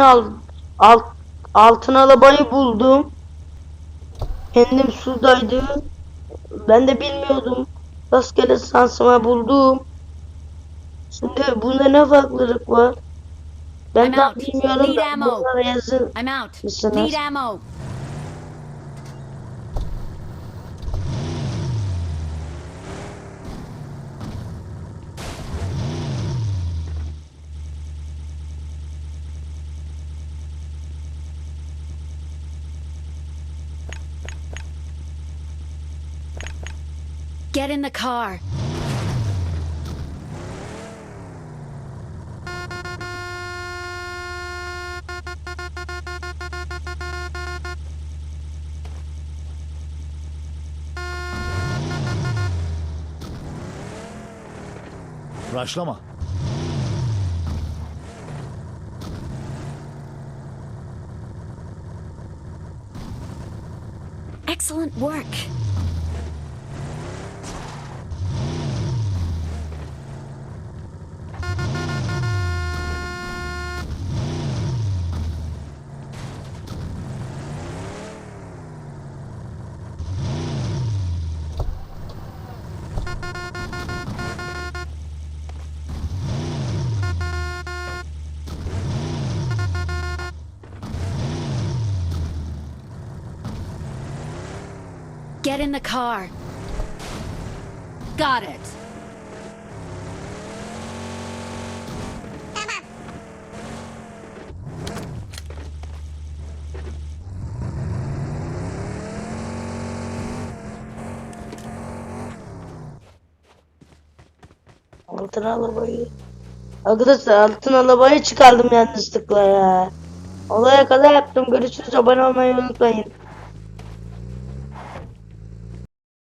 al, alt, altın arabayı buldum. Kendim sudaydı. Ben de bilmiyordum. Rastgele şansıma buldum. Şimdi bunda ne farklılık var? Ben de bilmiyorum da bunlara yazın. I'm out. Mısınız? Get in the car. Raşlama. Excellent work. Get in the car. Got it. Altın arabayı. Arkadaşlar altın arabayı çıkardım yanlışlıkla ya. Olaya kadar yaptım. Görüşürüz. Abone olmayı unutmayın.